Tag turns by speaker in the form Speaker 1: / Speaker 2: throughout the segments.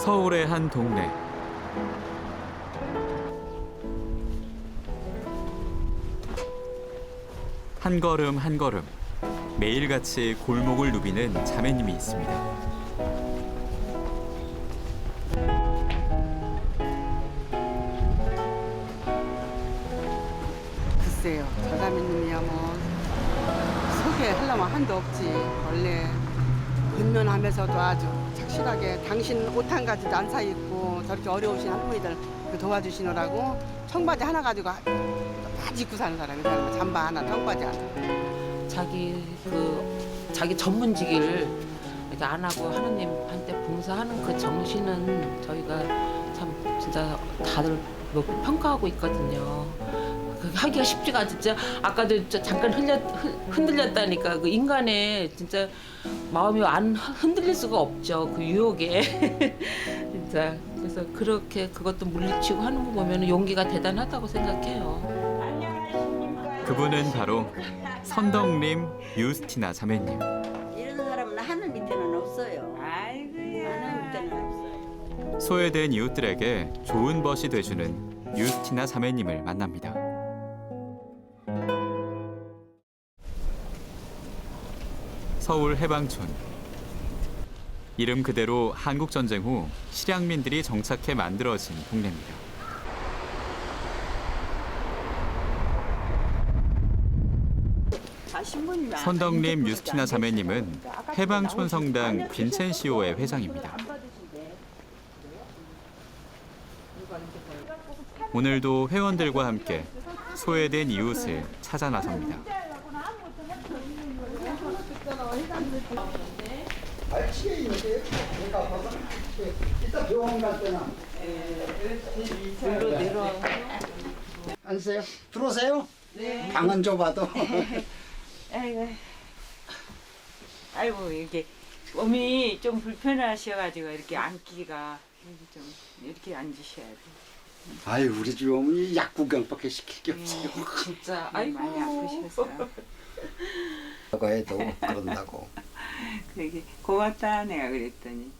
Speaker 1: 서울의 한 동네. 한 걸음 한 걸음 매일같이 골목을 누비는 자매님이 있습니다.
Speaker 2: 글쎄요, 저 자매님이야 뭐 소개하려면 한도 없지. 원래 근면하면서도 아주 착실하게 당신 옷한 가지도 안사 입고 저렇게 어려우신 할머니들 그 도와주시느라고 청바지 하나 가지고 다 짓고 사는 사람이 요 잠바 하나, 청바지 하나.
Speaker 3: 자기 그 자기 전문직을 이렇게 안 하고 하나님한테 봉사하는 그 정신은 저희가 참 진짜 다들 높이 평가하고 있거든요. 그 하기가 쉽지가. 진짜 아까도 진짜 잠깐 흘렸, 흔- 흔들렸다니까 그 인간의 진짜 마음이 안 흔들릴 수가 없죠. 그 유혹에 진짜 그래서 그렇게 그것도 물리치고 하는 거 보면 용기가 대단하다고 생각해요.
Speaker 1: 그분은 바로 선덕림 유스티나 자매님.
Speaker 4: 이런 사람은 하늘 밑에는 없어요.
Speaker 5: 아이고야.
Speaker 4: 하늘 밑에는 없어요.
Speaker 1: 소외된 이웃들에게 좋은 벗이 돼주는 유스티나 자매님을 만납니다. 서울 해방촌. 이름 그대로 한국 전쟁 후 실향민들이 정착해 만들어진 동네입니다. 선덕림 유스티나 자매님은 해방촌 성당 빈첸시오의 회장입니다. 오늘도 회원들과 함께 소외된 이웃을 찾아 나섭니다.
Speaker 6: 이따 병원 갈 때는
Speaker 3: 별로 내려.
Speaker 6: 앉으세요. 들어오세요. 방은 좁아도
Speaker 5: 아이고. 아이고 이게 몸이 좀 불편하셔가지고 이렇게 앉기가 좀 이렇게 앉으셔야 돼.
Speaker 6: 아유 우리 집 어머니 약 구경밖에 시킬 게 없어요.
Speaker 3: 진짜
Speaker 5: 많이
Speaker 3: 아이고
Speaker 5: 아프셨어요.
Speaker 6: 그거 해도 그런다고.
Speaker 5: 그게 고맙다 내가 그랬더니.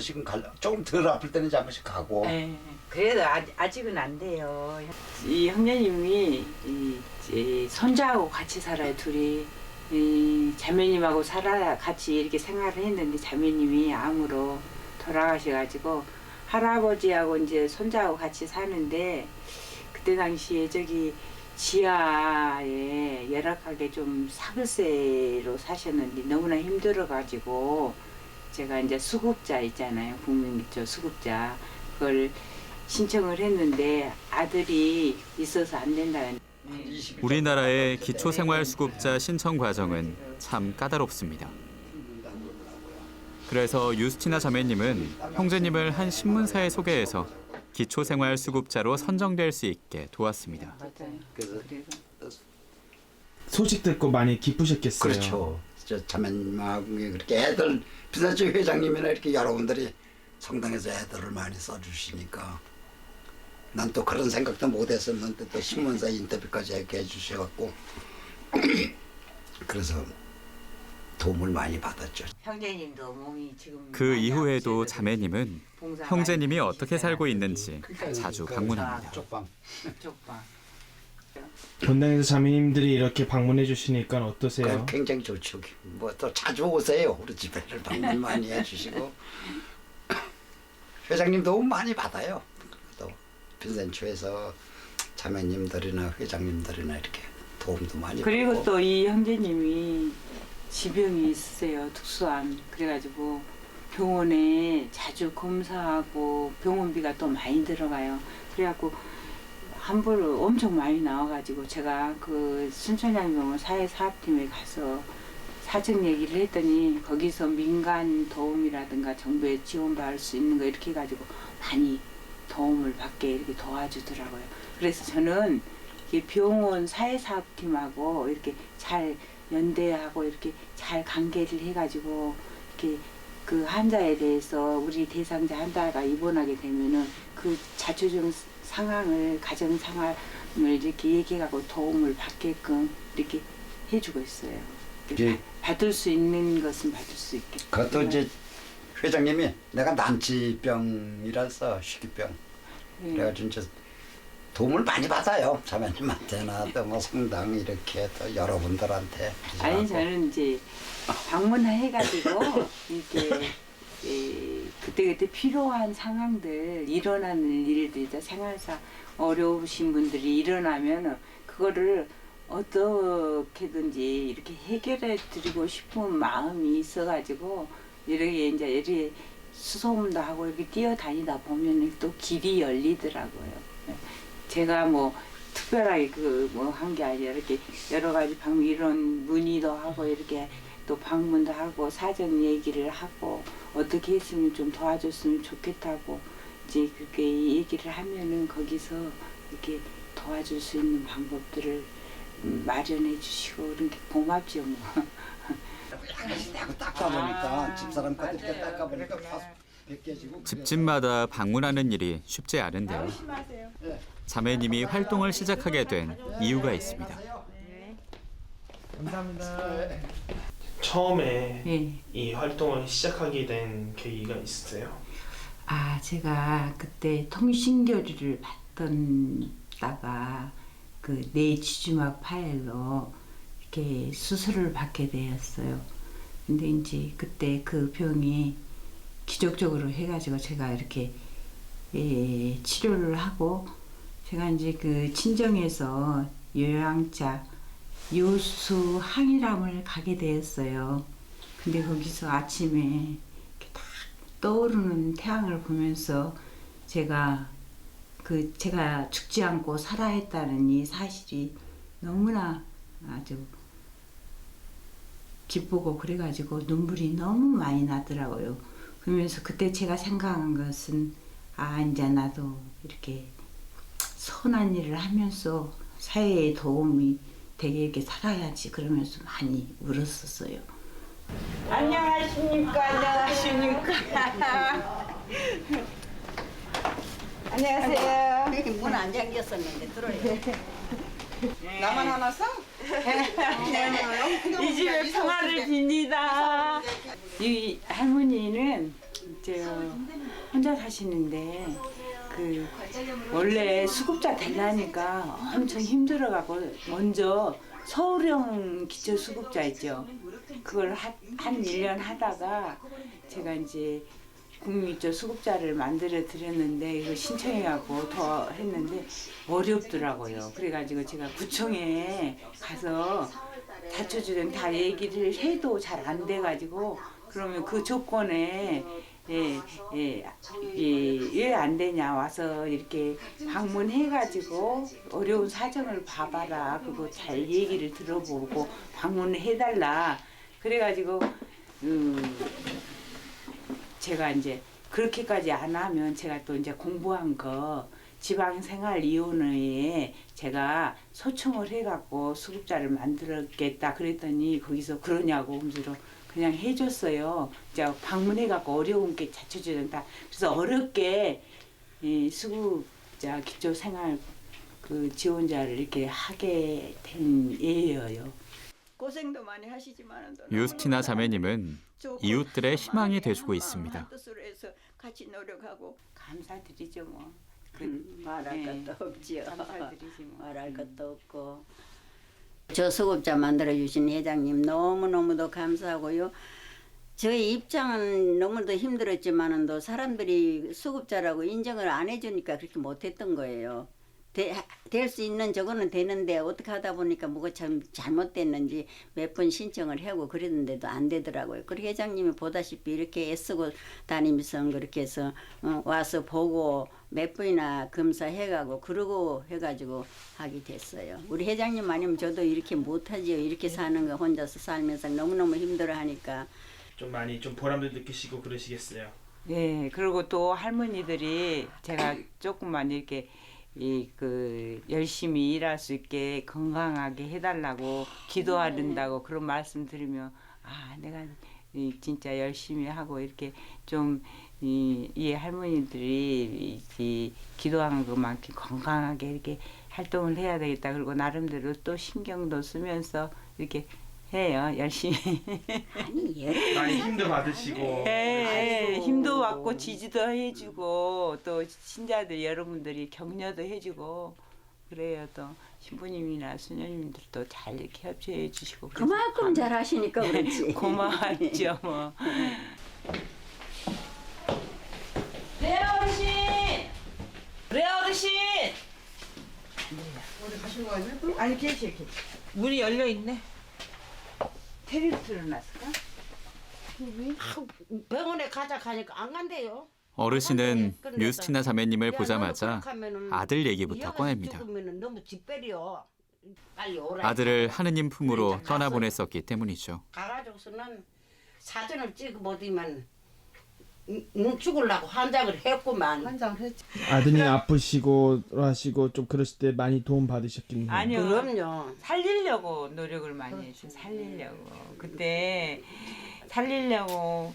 Speaker 6: 지금 갈 조금 덜 아플 때는 이제 한 번씩 가고.
Speaker 5: 예. 그래도 아, 아직은 안 돼요. 이 형제님이 이, 이 손자하고 같이 살아요 둘이. 이 자매님하고 살아 같이 이렇게 생활을 했는데 자매님이 암으로 돌아가셔가지고 할아버지하고 이제 손자하고 같이 사는데 그때 당시에 저기 지하에 열악하게 좀 사글세로 사셨는데 너무나 힘들어가지고 제가 이제 수급자 있잖아요. 국민기초 수급자. 그걸 신청을 했는데 아들이 있어서 안 된다는.
Speaker 1: 우리나라의 기초생활수급자 신청 과정은 참 까다롭습니다. 그래서 유스티나 자매님은 형제님을 한 신문사에 소개해서 기초생활 수급자로 선정될 수 있게 도왔습니다.
Speaker 5: 맞아요.
Speaker 6: 그래서
Speaker 5: 그래서
Speaker 7: 소식 듣고 많이 기쁘셨겠어요.
Speaker 6: 그렇죠. 저 자매님하고 그렇게 애들 비서지 회장님이나 이렇게 여러분들이 성당에서 애들을 많이 써주시니까 난 또 그런 생각도 못했었는데 또 신문사 인터뷰까지 이렇게 해주셔갖고 그래서 도움을 많이 받았죠.
Speaker 5: 형제님도 몸이 지금
Speaker 1: 그
Speaker 5: 많이
Speaker 1: 이후에도 자매님은
Speaker 5: 봉사
Speaker 1: 형제님이 어떻게 살고. 있는지 자주 방문합니다.
Speaker 6: 쪽방.
Speaker 5: 쪽방.
Speaker 7: 본당에서 자매님들이 이렇게 방문해 주시니까 어떠세요?
Speaker 6: 그 굉장히 좋죠. 뭐 또 자주 오세요. 우리 집에를 방문 많이 해주시고 회장님 도움 많이 받아요. 또 빈센초에서 자매님들이나 회장님들이나 이렇게 도움도 많이
Speaker 5: 그리고
Speaker 6: 받고
Speaker 5: 또 이 형제님이 지병이 있으세요. 특수한 그래가지고 병원에 자주 검사하고 병원비가 또 많이 들어가요. 그래갖고 함부로 엄청 많이 나와가지고 제가 그 순천향병원 사회사업팀에 가서 사정 얘기를 했더니 거기서 민간 도움이라든가 정부의 지원받을 수 있는 거 이렇게 해가지고 많이 도움을 받게 이렇게 도와주더라고요. 그래서 저는 이 병원 사회사업팀하고 이렇게 잘 연대하고 이렇게 잘 관계를 해가지고 이렇게 그 환자에 대해서 우리 대상자 환자가 입원하게 되면은 그 자초적 상황을 가정 상황을 이렇게 얘기하고 도움을 받게끔 이렇게 해주고 있어요.
Speaker 6: 이제
Speaker 5: 받을 수 있는 것은 받을 수 있게.
Speaker 6: 그것도 이제 회장님이 내가 난치병이라서 희귀병
Speaker 5: 예.
Speaker 6: 그래가지고 이제 도움을 많이 받아요 자매님한테나 또뭐 성당 이렇게 또 여러분들한테
Speaker 5: 아니. 저는 이제 방문해가지고 이렇게 이, 그때그때 필요한 상황들 일어나는 일들이 다 생활사 어려우신 분들이 일어나면 그거를 어떻게든지 이렇게 해결해 드리고 싶은 마음이 있어가지고 이렇게 이제 이렇게 수소문도 하고 이렇게 뛰어다니다 보면 또 길이 열리더라고요. 제가 뭐 특별하게 그 뭐 한 게 아니라 이렇게 여러 가지 방문 이런 문의도 하고 이렇게 또 방문도 하고 사전 얘기를 하고 어떻게 했으면 좀 도와줬으면 좋겠다고 이제 그렇게 얘기를 하면은 거기서 이렇게 도와줄 수 있는 방법들을 음, 마련해 주시고 그런 게 고맙죠 뭐.
Speaker 6: 양아치 내고 닦아보니까 집사람 것들 이렇게 닦아보니까 벗겨지고
Speaker 1: 집집마다 방문하는 일이 쉽지 않은데요. 자매님이 활동을 시작하게 된 이유가 있습니다.
Speaker 7: 감사합니다. 처음에
Speaker 3: 예.
Speaker 7: 이 활동을 시작하게 된 계기가 있으세요?
Speaker 3: 아, 제가 그때 통신교류를 받던 다가 그 뇌지주막 파열로 이렇게 수술을 받게 되었어요. 근데 이제 그때 그 병이 기적적으로 해가지고 제가 이렇게 예, 치료를 하고 제가 이제 그 친정에서 요양자 요수 항이람을 가게 되었어요. 근데 거기서 아침에 딱 떠오르는 태양을 보면서 제가 그 제가 죽지 않고 살아있다는 이 사실이 너무나 아주 기쁘고 그래가지고 눈물이 너무 많이 나더라고요. 그러면서 그때 제가 생각한 것은 아 이제 나도 이렇게 선한 일을 하면서 사회에 도움이 되게 이렇게 살아야지 그러면서 많이 울었었어요.
Speaker 4: 안녕하십니까 안녕하십니까. 안녕하세요. 문안 잠겼었는데 들어요.
Speaker 2: 나만 하나 써?
Speaker 5: 이 집에 평화를 빕니다. 이 할머니는 이제 혼자 사시는데 그 원래 수급자 되려니까 엄청 힘들어가고 먼저 서울형 기초 수급자 있죠. 그걸 하, 한 1년 하다가 제가 이제 국민기초 수급자를 만들어 드렸는데 이거 신청해갖고 더 했는데 어렵더라고요. 그래가지고 제가 구청에 가서 자초지는 다 얘기를 해도 잘 안 돼가지고 그러면 그 조건에 예, 예, 왜 안 되냐 와서 이렇게 방문해가지고 어려운 사정을 봐봐라. 그거 잘 얘기를 들어보고 방문해달라. 그래가지고 음, 제가 이제 그렇게까지 안 하면 제가 또 이제 공부한 거 지방생활위원회에 제가 소청을 해갖고 수급자를 만들었겠다 그랬더니 거기서 그러냐고 하면서 그냥 해줬어요. 이제 방문해갖고 어려운 게 자초지는 다 그래서 어렵게 이 수급자 기초생활 그 지원자를 이렇게 하게 된 예예요.
Speaker 4: 고생도 많이 하시지만
Speaker 1: 유스티나 자매님은 이웃들의 희망이 돼주고 있습니다.
Speaker 4: 같이 노력하고
Speaker 3: 감사드리죠 뭐.
Speaker 4: 음, 말할
Speaker 3: 네.
Speaker 4: 것도 없지요
Speaker 3: 감사드리지 뭐.
Speaker 4: 말할 것도 없고 저 수급자 만들어 주신 회장님 너무 너무도 감사하고요. 저희 입장은 너무도 힘들었지만은 또 사람들이 수급자라고 인정을 안 해주니까 그렇게 못했던 거예요. 될 수 있는 저거는 되는데 어떻게 하다 보니까 뭐가 참 잘못됐는지 몇 번 신청을 하고 그랬는데도 안 되더라고요. 그리고 회장님이 보다시피 이렇게 애쓰고 다니면서 그렇게 해서 어, 와서 보고 몇 번이나 검사해가고 그러고 해가지고 하게 됐어요. 우리 회장님 아니면 저도 이렇게 못하지요. 이렇게 사는 거 혼자서 살면서 너무너무 힘들어하니까
Speaker 7: 좀 많이 좀 보람도 느끼시고 그러시겠어요.
Speaker 5: 네, 그리고 또 할머니들이 제가 조금만 이렇게 이 그 열심히 일할 수 있게 건강하게 해달라고 기도하는다고 그런 말씀 드리면 아 내가 이 진짜 열심히 하고 이렇게 좀 이 이 할머니들이 이 기도하는 것만큼 건강하게 이렇게 활동을 해야 되겠다. 그리고 나름대로 또 신경도 쓰면서 이렇게 해요. 열심히.
Speaker 4: 아니 여러
Speaker 7: 많이 힘도 받으시고
Speaker 5: 예, 힘도 받고 지지도 해주고 또 신자들 여러분들이 격려도 해주고 그래요 또 신부님이나 수녀님들도 잘 이렇게 협조해 주시고 그래서
Speaker 4: 그만큼 잘 하시니까 그렇지.
Speaker 5: 고마웠죠 뭐. 네 어르신, 네 어르신. 어디 가신 거 아니야? 아니 계시 계시. 문이 열려 있네. 테리를 틀어놨을까?
Speaker 2: 병원에 가자 가니까 안 간대요.
Speaker 1: 어르신은 유스티나 자매님을 보자마자 아들 얘기부터 꺼냅니다. 아들을 하느님 품으로 떠나보냈었기 때문이죠.
Speaker 2: 가가지고서는 사진을 찍어 보더만 응 죽으려고 환장을 했구만. 환장을 했지.
Speaker 7: 아드님 아프시고 하시고 좀 그러실 때 많이 도움 받으셨겠네요.
Speaker 5: 아니요.
Speaker 2: 그럼요.
Speaker 5: 살리려고 노력을 많이 했어요. 살리려고. 그때 살리려고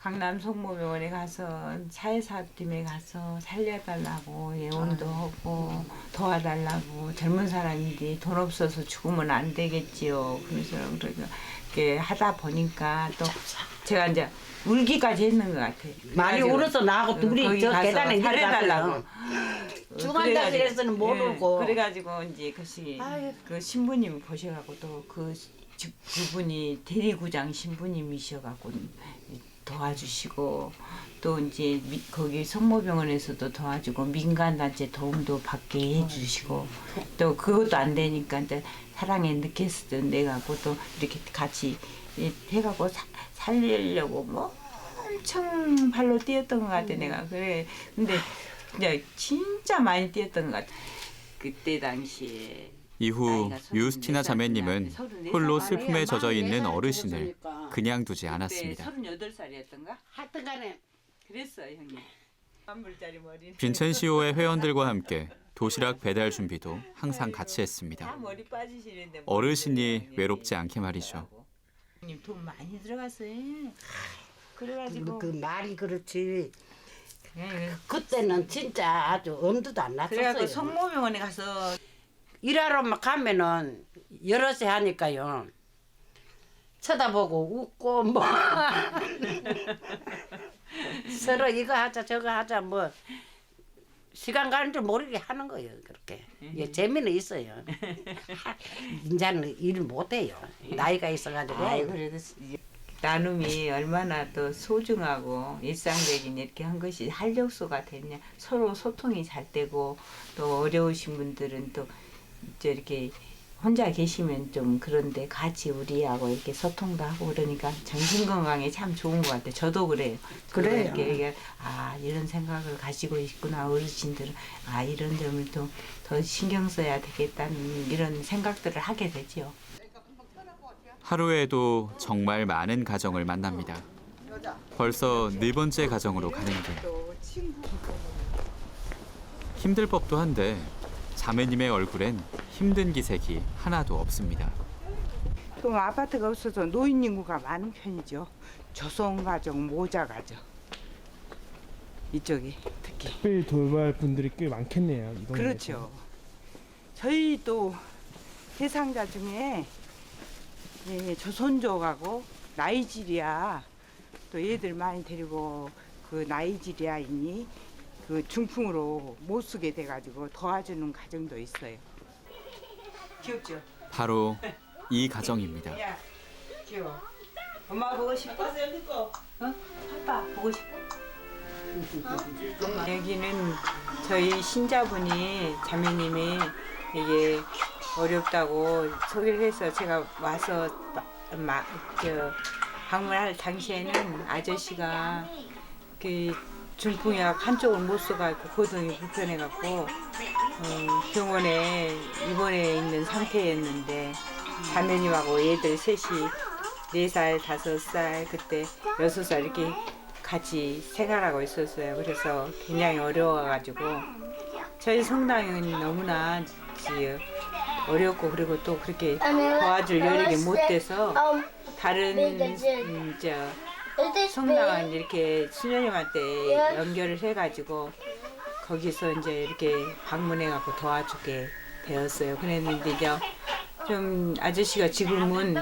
Speaker 5: 강남 성모병원에 가서 사회사업팀에 가서 살려달라고 예원도 하고 도와달라고 젊은 사람인데 돈 없어서 죽으면 안 되겠지요. 그래서 이렇게 하다 보니까 또 제가 이제 울기까지 했는 것 같아요.
Speaker 2: 많이
Speaker 5: 그래가지고
Speaker 2: 울어서 나하고 둘이
Speaker 5: 거기
Speaker 2: 저
Speaker 5: 가서
Speaker 2: 계단에
Speaker 5: 살려달라고.
Speaker 2: 내려갔어요. 중환자실에서는 못
Speaker 5: 예,
Speaker 2: 울고.
Speaker 5: 그래가지고 이제 그시 그 신부님 보셔갖고 또 그 그분이 대리구장 신부님이셔갖고 도와주시고 또 이제 미- 거기 성모병원에서도 도와주고 민간단체 도움도 받게 해주시고 또 그것도 안 되니까 이제 사랑의 늑캐스도 내가고 또 이렇게 같이 이- 해갖고 사- 살리려고 뭐 엄청 발로 뛰었던 것 같아 내가 그래 근데 진짜 진짜 많이 뛰었던 것 같아 그때 당시에
Speaker 1: 이후
Speaker 5: 나이가 서른
Speaker 1: 유스티나
Speaker 5: 몇
Speaker 1: 자매님은
Speaker 5: 서른 네
Speaker 1: 홀로
Speaker 5: 살.
Speaker 1: 슬픔에 젖어 있는
Speaker 2: 마흔네 살
Speaker 1: 어르신을
Speaker 2: 죽었으니까.
Speaker 1: 그냥 두지
Speaker 5: 그때
Speaker 1: 않았습니다.
Speaker 5: 38살이었던가?
Speaker 2: 하여튼 간에
Speaker 5: 그랬어 형님 한 물짜리 머리
Speaker 1: 빈첸시오의 회원들과 함께 도시락 배달 준비도 항상 같이
Speaker 5: 다
Speaker 1: 했습니다.
Speaker 5: 머리 빠지시는데
Speaker 1: 어르신이 외롭지 않게 말이죠.
Speaker 5: 형님 돈 많이 들어갔어요 그래가지고
Speaker 2: 그 말이 그렇지.
Speaker 5: 예,
Speaker 2: 그때는 진짜 아주 엄두도 안 났었어요.
Speaker 5: 성모병원에 가서
Speaker 2: 일하러 막 가면은 여럿이 하니까요. 쳐다보고 웃고 뭐 서로 이거 하자 저거 하자 뭐 시간 가는 줄 모르게 하는 거예요 그렇게. 예, 재미는 있어요. 하- 이제는 일을 못해요. 나이가 있어가지고.
Speaker 5: 아이 그래도 이- 나눔이 얼마나 또 소중하고 일상적인 이렇게 한 것이 활력소가 됐냐. 서로 소통이 잘 되고 또 어려우신 분들은 또 이제 이렇게 혼자 계시면 좀 그런데 같이 우리하고 이렇게 소통도 하고 그러니까 정신 건강에 참 좋은 것 같아요. 저도 그래요. 저도
Speaker 2: 그래요.
Speaker 5: 이렇게 이게 아 이런 생각을 가지고 있구나 어르신들은 아 이런 점을 또더 신경 써야 되겠다는 이런 생각들을 하게 되지요.
Speaker 1: 하루에도 정말 많은 가정을 만납니다. 벌써 네 번째 가정으로 가는 길. 힘들 법도 한데 자매님의 얼굴엔 힘든 기색이 하나도 없습니다.
Speaker 8: 또 아파트가 없어서 노인 인구가 많은 편이죠. 조성 가정, 모자 가정 이쪽이 특히
Speaker 7: 특별히 돌볼 분들이 꽤 많겠네요. 이 동네에서.
Speaker 8: 그렇죠. 저희 또 대상자 중에 예, 조선족하고 나이지리아 또 얘들 많이 데리고 그 나이지리아인이 그 중풍으로 못 쓰게 돼가지고 도와주는 가정도 있어요. 귀엽죠?
Speaker 1: 바로 이 가정입니다.
Speaker 5: 야, 귀여워. 엄마 보고 싶어? 어? 아빠 보고 싶어? 여기는 저희 신자분이 자매님이 이게 어렵다고 소개를 해서 제가 와서 마, 마, 저, 방문할 당시에는 아저씨가 그 중풍약 한쪽을 못 써갖고 고동이 불편해갖고 어, 병원에 입원해 있는 상태였는데 자매님하고 애들 셋이 네 살, 다섯 살, 그때 여섯 살 이렇게 같이 생활하고 있었어요. 그래서 굉장히 어려워가지고 저희 성당은 너무나 지- 어렵고 그리고 또 그렇게 도와줄 여력이 못 돼서 다른 음, 저 성당은 이렇게 수녀님한테 연결을 해가지고 거기서 이제 이렇게 방문해갖고 도와주게 되었어요. 그랬는데 이제 좀 아저씨가 지금은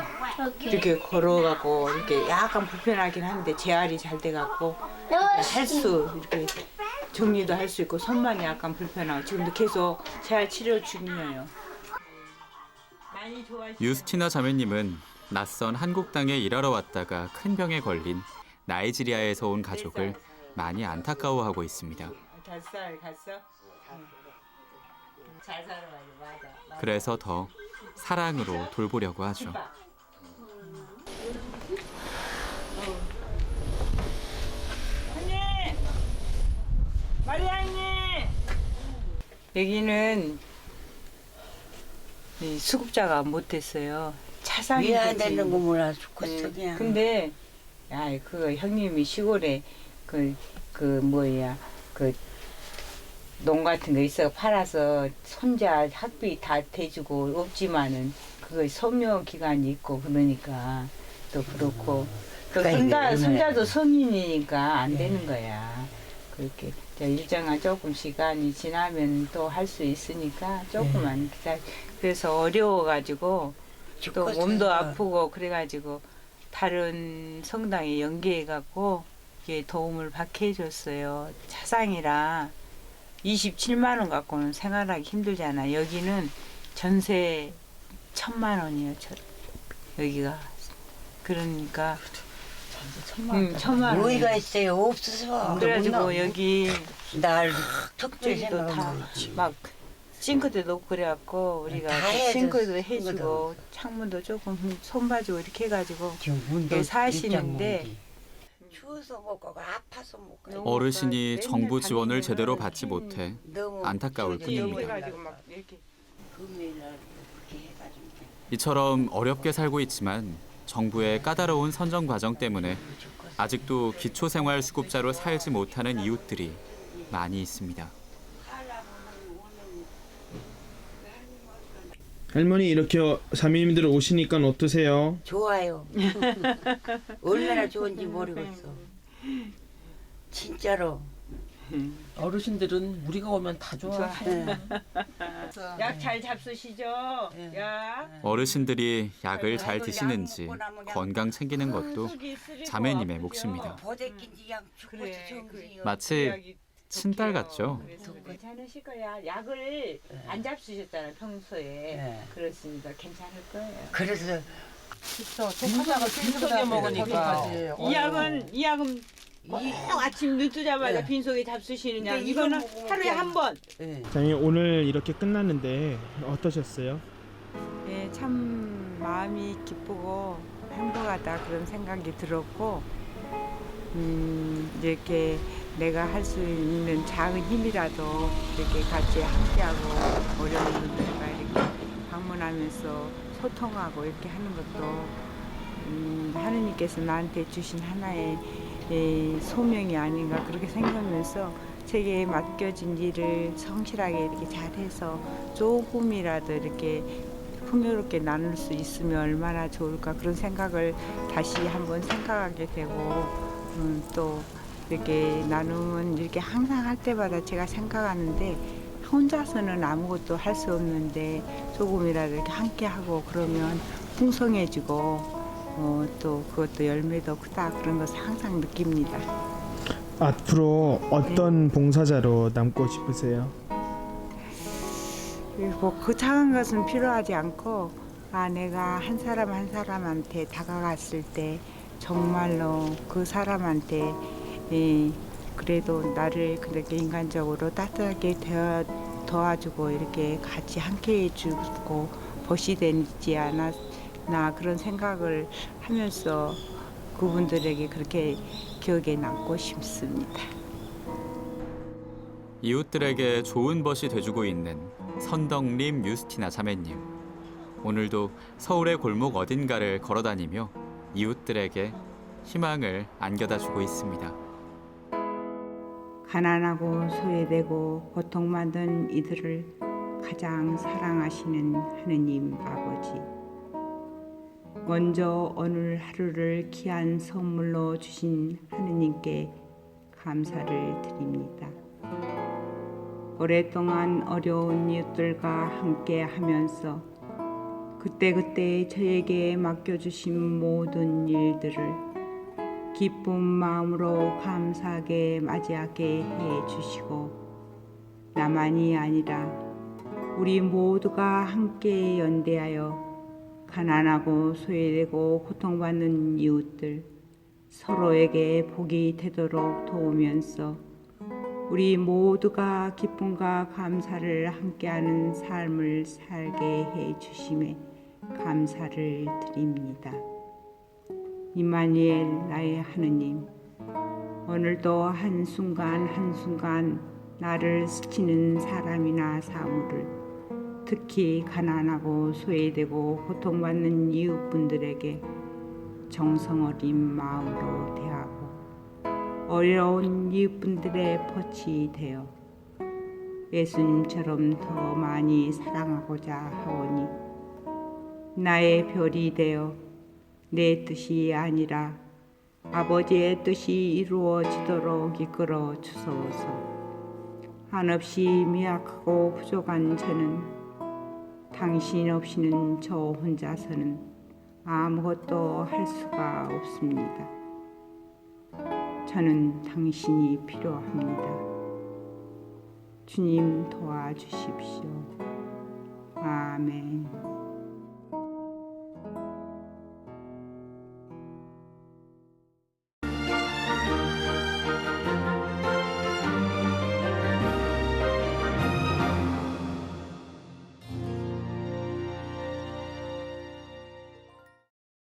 Speaker 5: 이렇게 걸어가고 이렇게 약간 불편하긴 한데 재활이 잘 돼갖고 할 수 이렇게 정리도 할 수 있고 손만이 약간 불편하고 지금도 계속 재활 치료 중이에요.
Speaker 1: 유스티나 자매님은 낯선 한국 땅에 일하러 왔다가 큰 병에 걸린 나이지리아에서 온 가족을 많이 안타까워하고 있습니다.
Speaker 5: 다섯 살 갔어? 잘 살아가요, 맞아.
Speaker 1: 그래서 더 사랑으로 돌보려고 하죠.
Speaker 5: 마리아님. 여기는 이 수급자가 못했어요.
Speaker 9: 위안
Speaker 5: 되지.
Speaker 9: 되는 거 몰라 죽겠어
Speaker 5: 네.
Speaker 9: 그냥.
Speaker 5: 근데 야, 그 형님이 시골에 그 그 뭐야 그 농 같은 거 있어 팔아서 손자 학비 다 대주고 없지만은 그거 소묘 기간이 있고 그러니까 또 그렇고 또
Speaker 9: 그러니까
Speaker 5: 손자
Speaker 9: 이게
Speaker 5: 손자도 성인이니까 안 되는 거야. 그렇게 저 일정한 조금 시간이 지나면 또 할 수 있으니까 조금만 기다. 그래서 어려워가지고 또
Speaker 9: 죽겠어요.
Speaker 5: 몸도 아프고 그래가지고 다른 성당에 연계해갖고 이게 도움을 받게 해줬어요. 차상이라 27만 원 갖고는 생활하기 힘들잖아. 여기는 전세 천만 원이에요. 저, 여기가 그러니까 음, 천만 원.
Speaker 9: 뭐가 있어요 없어서.
Speaker 5: 그래가지고 여기
Speaker 9: 날
Speaker 5: 저기도
Speaker 9: 특별히
Speaker 5: 다막 싱크대 놓고 그래갖고 우리가
Speaker 9: 다
Speaker 5: 그
Speaker 9: 해야죠,
Speaker 5: 싱크도
Speaker 9: 싱크도.
Speaker 5: 해주고 창문도 조금 손봐주고 이렇게 해가지고
Speaker 9: 지금 문도
Speaker 5: 사시는데
Speaker 9: 문이. 추워서 못 가고 아파서 못 가고.
Speaker 1: 어르신이 정부 지원을 제대로 받지 못해
Speaker 9: 너무
Speaker 1: 안타까울
Speaker 9: 추워서
Speaker 1: 뿐입니다.
Speaker 5: 그래가지고 막 이렇게
Speaker 9: 금요일 날 그렇게 해가지고.
Speaker 1: 이처럼 어렵게 살고 있지만 정부의 까다로운 선정 과정 때문에 아직도 기초생활수급자로 살지 못하는 이웃들이 많이 있습니다.
Speaker 7: 할머니 이렇게 자매님들 오시니까 어떠세요?
Speaker 9: 좋아요. 얼마나 좋은지 모르겠어. 진짜로.
Speaker 3: 어르신들은 우리가 오면 다 좋아.
Speaker 5: 약 잘 잡수시죠. 약.
Speaker 1: 어르신들이 약을 잘 드시는지 건강 챙기는 것도 자매님의 몫입니다.
Speaker 9: 보대낀지 양 죽고서
Speaker 5: 그래,
Speaker 9: 정신이
Speaker 1: 마치 친딸 같죠?
Speaker 5: 그래서 괜찮으실 거야. 약을 안 잡수셨잖아요 평소에.
Speaker 9: 네.
Speaker 5: 그렇습니다. 괜찮을 거예요.
Speaker 9: 그래서
Speaker 3: 빈속에 먹으니까.
Speaker 5: 이 약은 이 약은 꼭 아침 눈 뜨자마자 빈속에 잡수시는 약.
Speaker 9: 근데
Speaker 5: 이거는
Speaker 9: 이거 먹으면
Speaker 5: 하루에 한 번.
Speaker 7: 자매 오늘 이렇게 끝났는데 어떠셨어요?
Speaker 8: 네, 참 마음이 기쁘고 행복하다 그런 생각이 들었고 음, 이렇게 내가 할 수 있는 작은 힘이라도 이렇게 같이 함께하고 어려운 분들과 이렇게 방문하면서 소통하고 이렇게 하는 것도 음, 하느님께서 나한테 주신 하나의 예, 소명이 아닌가 그렇게 생각하면서 제게 맡겨진 일을 성실하게 이렇게 잘해서 조금이라도 이렇게 풍요롭게 나눌 수 있으면 얼마나 좋을까 그런 생각을 다시 한번 생각하게 되고 음, 또 이렇게 나눔은 이렇게 항상 할 때마다 제가 생각하는데 혼자서는 아무것도 할 수 없는데 조금이라도 이렇게 함께 하고 그러면 풍성해지고 어, 또 그것도 열매도 크다 그런 것을 항상 느낍니다.
Speaker 7: 앞으로 어떤 봉사자로 남고 싶으세요?
Speaker 8: 뭐그 작은 것은 필요하지 않고 아 내가 한 사람 한 사람한테 다가갔을 때 정말로 그 사람한테 예, 그래도 나를 그렇게 인간적으로 따뜻하게 대하, 도와주고 이렇게 같이 함께 해주고 벗이 되지 않았나 그런 생각을 하면서 그분들에게 그렇게 기억에 남고 싶습니다.
Speaker 1: 이웃들에게 좋은 벗이 돼주고 있는 선덕림 유스티나 자매님. 오늘도 서울의 골목 어딘가를 걸어다니며 이웃들에게 희망을 안겨다 주고 있습니다.
Speaker 8: 가난하고 소외되고 고통받는 이들을 가장 사랑하시는 하느님 아버지. 먼저 오늘 하루를 귀한 선물로 주신 하느님께 감사를 드립니다. 오랫동안 어려운 이웃들과 함께 하면서
Speaker 5: 그때그때 저에게 맡겨주신 모든 일들을 기쁜 마음으로 감사하게 맞이하게 해 주시고 나만이 아니라 우리 모두가 함께 연대하여 가난하고 소외되고 고통받는 이웃들 서로에게 복이 되도록 도우면서 우리 모두가 기쁨과 감사를 함께하는 삶을 살게 해 주심에 감사를 드립니다. 이마니엘 나의 하느님 오늘도 한순간 한순간 나를 스치는 사람이나 사물을 특히 가난하고 소외되고 고통받는 이웃분들에게 정성 어린 마음으로 대하고 어려운 이웃분들의 덫이 되어 예수님처럼 더 많이 사랑하고자 하오니 나의 별이 되어 내 뜻이 아니라 아버지의 뜻이 이루어지도록 이끌어 주소서. 한없이 미약하고 부족한 저는 당신 없이는 저 혼자서는 아무것도 할 수가 없습니다. 저는 당신이 필요합니다. 주님 도와주십시오. 아멘.